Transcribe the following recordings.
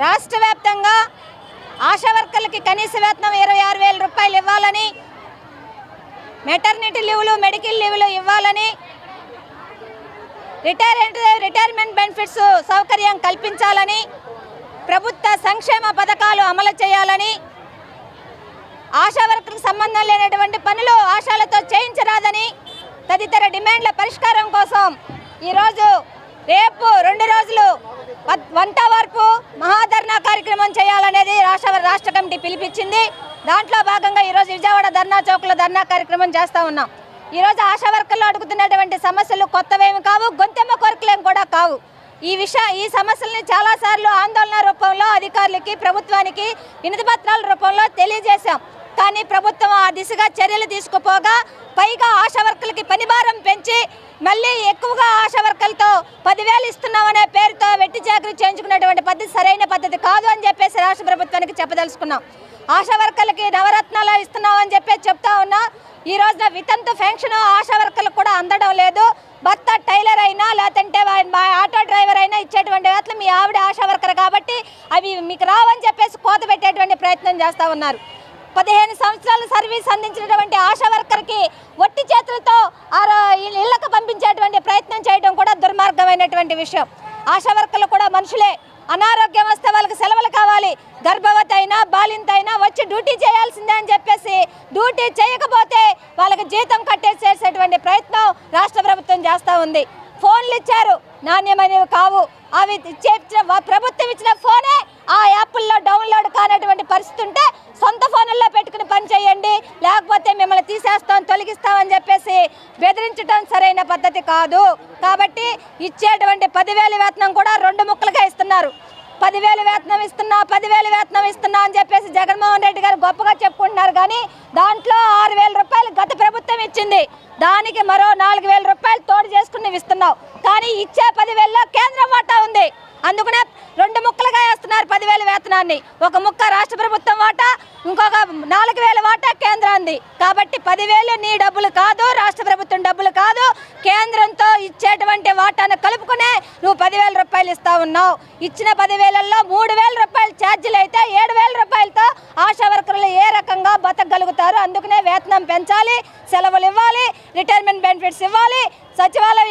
రాష్ట్ర వ్యాప్తంగా ఆశా వర్కర్లకి కనీస వేతనం ఇరవై ఆరు వేల రూపాయలు ఇవ్వాలని మెటర్నిటీ లీవులు మెడికల్ లీవులు ఇవ్వాలని రిటైర్మెంట్ రిటైర్మెంట్ బెనిఫిట్స్ సౌకర్యం కల్పించాలని ప్రభుత్వ సంక్షేమ పథకాలు అమలు చేయాలని ఆశా వర్కర్లకు సంబంధం లేనటువంటి పనులు ఆశాలతో చేయించరాదని తదితర డిమాండ్ల పరిష్కారం కోసం ఈరోజు రేపు రెండు రోజులు వంట వరపు మహాధర్నా కార్యక్రమం చేయాలనేది రాష్ట్ర రాష్ట్ర కమిటీ పిలిపించింది. దాంట్లో భాగంగా ఈరోజు విజయవాడ ధర్నా చౌక్లో ధర్నా కార్యక్రమం చేస్తూ ఉన్నాం. ఈరోజు ఆశా వర్కర్లు అడుగుతున్నటువంటి సమస్యలు కొత్తవేమి కావు గొంతెమ్మ కోరికలేం కూడా కావు. ఈ విషయ ఈ సమస్యల్ని చాలాసార్లు ఆందోళన రూపంలో అధికారులకి ప్రభుత్వానికి వినతి పత్రాల రూపంలో తెలియజేశాం. కానీ ప్రభుత్వం ఆ దిశగా చర్యలు తీసుకుపోగా పైగా ఆశా వర్కర్లకి పనిభారం పెంచి మళ్ళీ ఎక్కువగా ఆశా వర్కర్లతో పదివేలు ఇస్తున్నామనే పేరుతో వెట్టి చాకరీ చేయించుకునేటువంటి పద్ధతి సరైన పద్ధతి కాదు అని చెప్పేసి రాష్ట్ర ప్రభుత్వానికి చెప్పదలుచుకున్నాం. ఆశా వర్కర్లకి నవరత్నాలు ఇస్తున్నామని చెప్పేసి చెప్తా ఉన్నా ఈ రోజున వితంతు పెన్షన్ ఆశా వర్కర్లకు కూడా అందడం లేదు. భర్త టైలర్ అయినా లేదంటే వా- ఆటో డ్రైవర్ అయినా ఇచ్చేటువంటి వేతలు మీ ఆవిడ ఆశా వర్కర్ కాబట్టి అవి మీకు రావని చెప్పేసి కోత పెట్టేటువంటి ప్రయత్నం చేస్తూ ఉన్నారు. పదిహేను సంవత్సరాలు సర్వీస్ అందించినటువంటి ఆశా వర్కర్కి ఒట్టి చేతులతో ఆ ఇళ్ళ- పంపించేటువంటి ప్రయత్నం చేయడం కూడా దుర్మార్గమైనటువంటి విషయం. ఆశా వర్కర్లు కూడా మనుషులే. అనారోగ్యం వస్తే వాళ్ళకి సెలవులు కావాలి. గర్భవతి అయినా బాలింత అయినా వచ్చి డ్యూటీ చేయాల్సిందే అని చెప్పేసి డ్యూటీ చేయకపోతే వాళ్ళకి జీతం కట్టేసేసేటువంటి ప్రయత్నం రాష్ట్ర ప్రభుత్వం చేస్తూ ఉంది. ఫోన్లు ఇచ్చారు. నాణ్యమైనవి కావు. అవి ఇచ్చే ప్రభుత్వం ఇచ్చిన ఫోనే ఆ యాప్ల్లో డౌన్లోడ్ కానటువంటి పరిస్థితి ఉంటే సొంత ఫోన్లలో పెట్టుకుని పని చేయండి. లేకపోతే మిమ్మల్ని తీసేస్తాం తొలగిస్తామని చెప్పేసి బెదిరించడం సరైన పద్ధతి కాదు. కాబట్టి ఇచ్చేటువంటి పదివేల వేతనం కూడా రెండు ముక్కలుగా ఇస్తున్నారు. పదివేలు వేతనం ఇస్తున్నా పదివేలు వేతనం ఇస్తున్నా అని చెప్పేసి జగన్మోహన్ రెడ్డి గారు గొప్పగా చెప్పుకుంటున్నారు. కానీ దాంట్లో ఆరు వేల రూపాయలు గత ప్రభుత్వం ఇచ్చింది. దానికి మరో నాలుగు వేల రూపాయలు తోడు చేసుకుని ఇస్తున్నావు కానీ ఇచ్చే పదివేల్లో కేంద్రం వాటా ఉంది. అందుకనే రెండు ముక్కలుగా వేస్తున్నారు పదివేల వేతనాన్ని. ఒక ముక్క రాష్ట్ర ప్రభుత్వం వాటా ఇంకొక నాలుగు వేల వాటా కేంద్రాన్ని కాబట్టి పదివేలు నీ డబ్బులు కాదు రాష్ట్ర ప్రభుత్వం డబ్బులు కాదు. కేంద్రంతో ఇచ్చేటువంటి వాటాను కలుపుకునే నువ్వు పదివేల రూపాయలు ఇస్తా ఉన్నావు. ఇచ్చిన పదివేలలో మూడు వేల రూపాయలు ఛార్జీలు అయితే ఏడు వేల రూపాయలతో ఆశా వర్కర్లు ఏ రకంగా బతకగలుగుతారు? అందుకనే వేతనం పెంచాలి సెలవులు ఇవ్వాలి రిటైర్మెంట్ బెనిఫిట్స్ ఇవ్వాలి సచివాలయ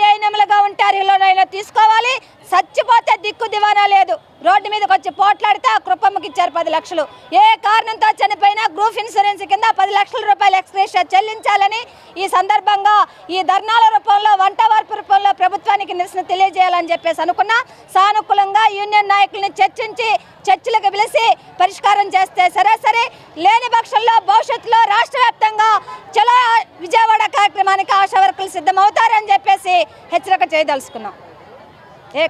ఉంటే అరిలోనైనా తీసుకోవాలి. చచ్చిపోతే దిక్కు దివానా లేదు. రోడ్డు మీదకి వచ్చి పోట్లాడితే ఆ కృపమ్మకి ఇచ్చారు పది లక్షలు. ఏ కారణంతో చనిపోయినా గ్రూప్ ఇన్సూరెన్స్ కింద పది లక్షల రూపాయలు ఎక్స్ప్రెస్ చెల్లించాలని ఈ సందర్భంగా ఈ ధర్నాల రూపంలో వంట వార్పు రూపంలో ప్రభుత్వానికి నిరసన తెలియజేయాలని చెప్పేసి అనుకున్నా సానుకూలంగా యూనియన్ నాయకుల్ని చర్చించి చర్చలకు పిలిచి పరిష్కారం చేస్తే సరే సరే లేని పక్షంలో భవిష్యత్తులో రాష్ట్ర వ్యాప్తంగా చలో విజయవాడ కార్యక్రమానికి ఆశా వర్కులు సిద్ధమవుతారని చెప్పేసి హెచ్చరిక చేయదలుచుకున్నాం. ఏ